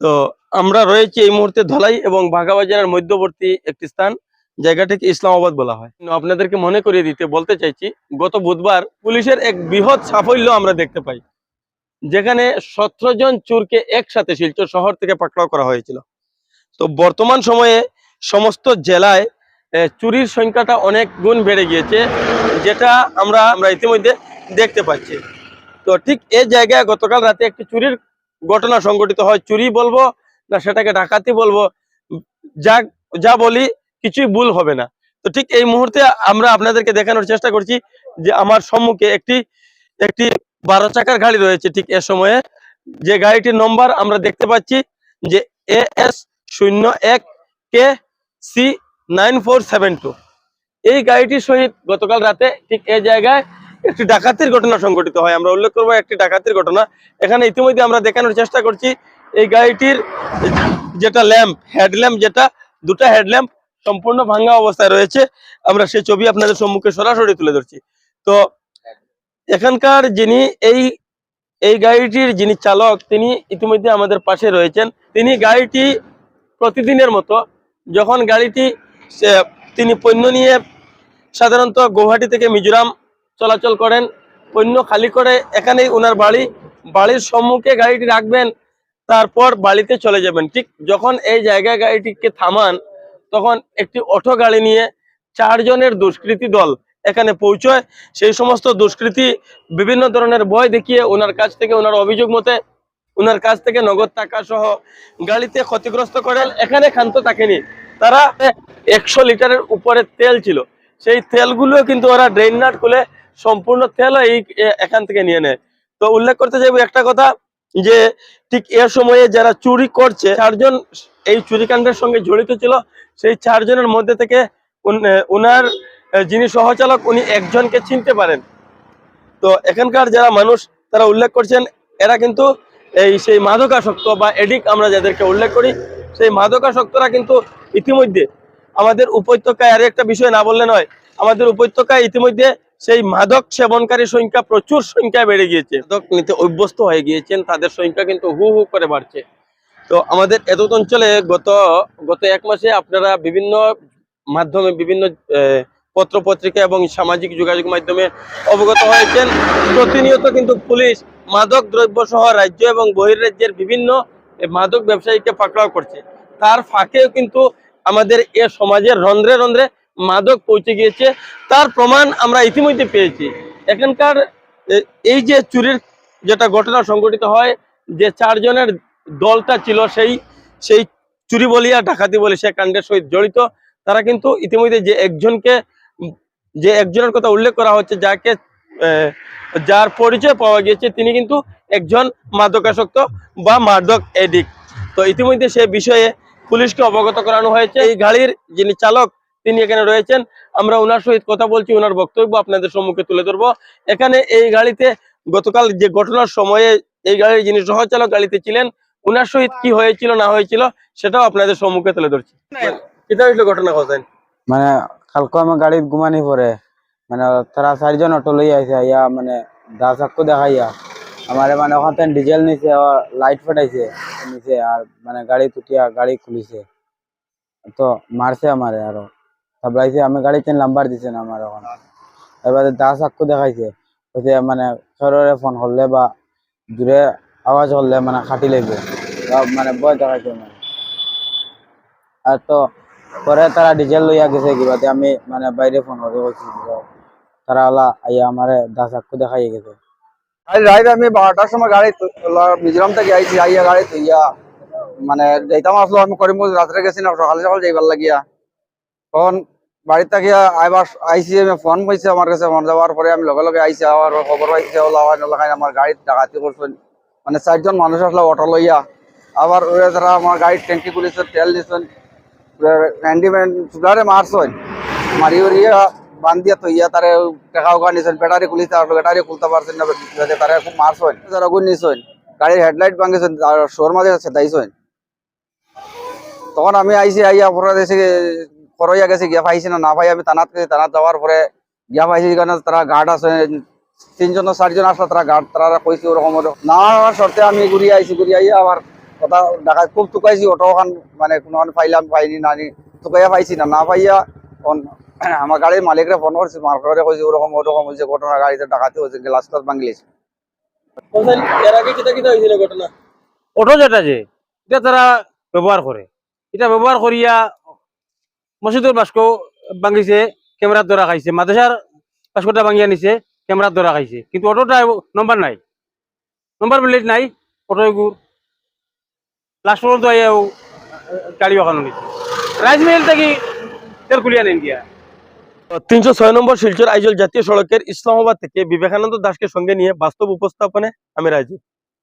তো আমরা রয়েছি এই মুহূর্তে ধলাই এবং বাঘাবাজারের মধ্যবর্তী একটি স্থান, জায়গাটিকে ইসলামাবাদ বলা হয়। আপনাদেরকে মনে করিয়ে দিতে, বলতে চাইছি, গত বুধবার পুলিশের এক বৃহৎ সাফল্য আমরা দেখতে পাই, যেখানে সতেরো জন চোরকে একসাথে শিলচর শহর থেকে পাকড়াও করা হয়েছিল। তো বর্তমান সময়ে সমস্ত জেলায় চুরির সংখ্যাটা অনেক গুণ বেড়ে গিয়েছে, যেটা আমরা আমরা ইতিমধ্যে দেখতে পাচ্ছি। তো ঠিক এই জায়গায় গতকাল রাতে একটি চুরির ঘটনা সংঘটিত হয়, চুরি বলব না সেটাকে ডাকাতি বলব, যা যা বলি কিছুই ভুল হবে না। তো ঠিক এই মুহূর্তে আমরা আপনাদেরকে দেখানোর চেষ্টা করছি যে আমার সম্মুখে একটি একটি বারো চাকার গাড়ি রয়েছে ঠিক এ সময়ে। যে গাড়িটির নম্বর আমরা দেখতে পাচ্ছি যে এ এস শূন্য এক K C nine four seven two. এই গাড়িটির সহিত গতকাল রাতে ঠিক এই জায়গায় একটি ডাকাতির ঘটনা সংঘটিত হয়। আমরা উল্লেখ করব একটি ডাকাতির ঘটনা। এখানে ইতিমধ্যে আমরা দেখানোর চেষ্টা করছি, এই গাড়িটির যেটা ল্যাম্প হেডল্যাম্প যেটা, দুটো হেডল্যাম্প সম্পূর্ণ ভাঙ্গা অবস্থায় রয়েছে। আমরা সেই ছবি আপনাদের সম্মুখে সরাসরি তুলে ধরছি। তো এখানকার যিনি এই এই গাড়িটির যিনি চালক, তিনি ইতিমধ্যে আমাদের পাশে রয়েছেন। তিনি গাড়িটি প্রতিদিনের মতো যখন গাড়িটি তিনি পণ্য নিয়ে সাধারণত গৌহাটি থেকে মিজোরাম চলাচল করেন, পণ্য খালি করে এখানেই ওনার বাড়ি, বাড়ির সম্মুখে গাড়িটি রাখবেন, তারপর বাড়িতে চলে যাবেন। ঠিক যখন এই জায়গায় গাড়িটিকে থামান, তখন একটি অটো গাড়ি নিয়ে চারজনের দুষ্কৃতী দল এখানে পৌঁছয়। সেই সমস্ত দুষ্কৃতী বিভিন্ন ধরনের ভয় দেখিয়ে ওনার কাছ থেকে ওনার অভিযোগ মতে ওনার কাছ থেকে নগদ টাকা সহ গাড়িতে ক্ষতিগ্রস্ত করেন। এখানে ক্ষান্ত থাকেনি। তারা একশো লিটারের উপরে তেল ছিল। সেই তেলগুলো কিন্তু ওরা ড্রেন নাট খুলে সম্পূর্ণ তেল এই এখান থেকে নিয়ে নেয়। তো উল্লেখ করতে চাইব একটা কথা যে, ঠিক এ সময়ে যারা চুরি করছে, চারজন এই চুরিকাণ্ডের সঙ্গে জড়িত ছিল, সেই চারজনের মধ্যে থেকে উন- উনার যিনি সহচালক, উনি একজনকে চিনতে পারেন। তো এখানকার যারা মানুষ, তারা উল্লেখ করছেন, এরা কিন্তু এই সেই মাদকাসক্ত বা এডিক আমরা যাদেরকে উল্লেখ করি, সেই মাদকাসক্তরা কিন্তু ইতিমধ্যে আমাদের উপত্যকায়, আর একটা বিষয় না বললে নয়, আমাদের উপত্যকায় ইতিমধ্যে সেই মাদক সেবনকারীর সংখ্যা প্রচুর সংখ্যা বেড়ে গিয়েছে। মাদক নিতে অভ্যস্ত হয়ে গিয়েছেন, তাদের সংখ্যা কিন্তু হু হু করে বাড়ছে। তো আমাদের এত অঞ্চলে গত গত এক মাসে আপনারা বিভিন্ন মাধ্যমে, বিভিন্ন পত্র পত্রিকা এবং সামাজিক যোগাযোগ মাধ্যমে অবগত হয়েছেন। প্রতিনিয়ত কিন্তু পুলিশ মাদক দ্রব্য সহ রাজ্য এবং বহির্রাজ্যের বিভিন্ন মাদক ব্যবসায়ীকে পাকড়াও করছে। তার ফাঁকেও কিন্তু আমাদের এ সমাজের রন্ধ্রে রন্ধ্রে মাদক পৌঁছে গিয়েছে। তার প্রমাণ আমরা ইতিমধ্যে পেয়েছি। এখানকার এই যে চুরির যেটা ঘটনা সংঘটিত হয়, যে চারজনের দলটা ছিল সেই সেই চুরি বলিয়া ডাকাতি বলে, সে কাণ্ডের সহিত জড়িত। তারা কিন্তু ইতিমধ্যে যে একজনকে, যে একজনের কথা উল্লেখ করা হচ্ছে, যাকে যার পরিচয় পাওয়া গিয়েছে, তিনি কিন্তু একজন মাদকাসক্ত বা মাদক এডিক তো ইতিমধ্যে সে বিষয়ে পুলিশকে অবগত করানো হয়েছে। এই গাড়ির যিনি চালক তিনি এখানে রয়েছেন। আমরা ওনার সহিত কথা বলছি ওনার বক্তব্য আপনাদের সম্মুখে তুলে ধরবো। এখানে এই গাড়িতে গতকাল যে ঘটনার সময়ে এই গাড়ির যিনি সহচালক গাড়িতে ছিলেন ওনার সহিত কি হয়েছিল, না হয়েছিল, সেটাও আপনাদের সম্মুখে তুলে ধরছি। এটা হইল ঘটনা কথা মানে কালকে আমি গাড়ি ঘুমানি পরে মানে তারা চারজন অটো লই আইছে ইয়া মানে দা চাক্কু দেখাইয়া। আমারে মানে ওখান ডিজেল নিছে লাইট ফাটাইছে নিচে আর মানে গাড়ি তুটিয়া গাড়ি খুলিছে। তো মারছে আমারে আরও তারপরাইছে আমি নাম্বার দিছে আমার ওখানে এবারে দা দেখাইছে বলছে মানে সররে ফোন করলে বা আওয়াজ করলে মানে খাটি লাগবে। মানে ভয় দেখাইছে মানে। তো, পরে তারা ডিজেল লইয়া গেছে কিবাতে আমি মানে বাইরে ফোন করে বলছি তারা আইয়া আমারে দা চাক্কু দেখাই গেছে। আজ রাত আমি বারোটার সময় গাড়ি মিজোরাম থেকে আইছি, আইয়া গাড়ি তুইয়া মানে যাইতাম আসলো, আমি করিমগঞ্জ, রাত্রে গেছি না সকালে যাইবার লাগিয়া। তখন বাড়ির থেকে আইবার আইসি আমি ফোন পাইছে আমার কাছে, ফোন যাওয়ার পরে আমি লগে লগে আইসি আমার খবর পাইছে ওলা লাগাই আমার গাড়ি ডাকাতি করছেন মানে চারজন মানুষ আসলো অটো লইয়া। আবার ওরা তারা আমার গাড়ির ট্যাঙ্কি খুলেছে, তেল দিছেন হ্যান্ডিম্যান চুলারে মারছেন। মারি উড়িয়া বান্ধিয়া তৈয়া তারে টাকা ওকা নিছেন, ব্যাটারি খুলিতে আর ব্যাটারি খুলতে পারছেন না তারা খুব মারছেন। তারা আগুন নিছেন, গাড়ির হেডলাইট ভাঙেছেন শোর মাঝে সেদাইছেন তখন আমি আইসি আইয়া পরে এসে করইয়া গেছে গিয়া পাইছি না না পাই আমি তানাত গেছি তানাত যাওয়ার পরে গিয়া পাইছি কারণে তারা গার্ড আছে তিনজন চারজন আসলে তারা গার্ড তারা কইছে ওরকম। না হওয়ার শর্তে আমি ঘুরিয়ে আইছি ঘুরিয়ে আইয়া আবার কথা ডাকাত খুব তুকাইছি অটো খান মানে কোনো পাইলাম পাইনি নানি তুকাইয়া পাইছি না না পাইয়া আমার গাড়ির মালিকরে ফোন করছি মার্কেটে কইছি ওরকম ওরকম হয়েছে ঘটনা গাড়িতে ডাকাতি হয়েছে গ্লাস টাস ভাঙলিছে অটো যেটা যে এটা তারা ব্যবহার করে এটা ব্যবহার করিয়া মসজিদের বাস্ক ভাঙিছে ক্যামেরার দ্বারা খাইছে। মাদ্রাসার বাস্কটা ভাঙিয়া নিছে ক্যামেরার দ্বারা খাইছে। কিন্তু অটোটা নম্বর নাই। নম্বর প্লেট নাই অটো এগুর লাস্ট পর্যন্ত গাড়ি নিছে রাইস মিল থেকে তেল খুলিয়া নেন গিয়া তিনশো ছয় নম্বর শিলচর আইজল জাতীয় সড়কের ইসলামাবাদ থেকে বিবেকানন্দ দাসকে সঙ্গে নিয়ে বাস্তব উপস্থাপনে আমি রাজীব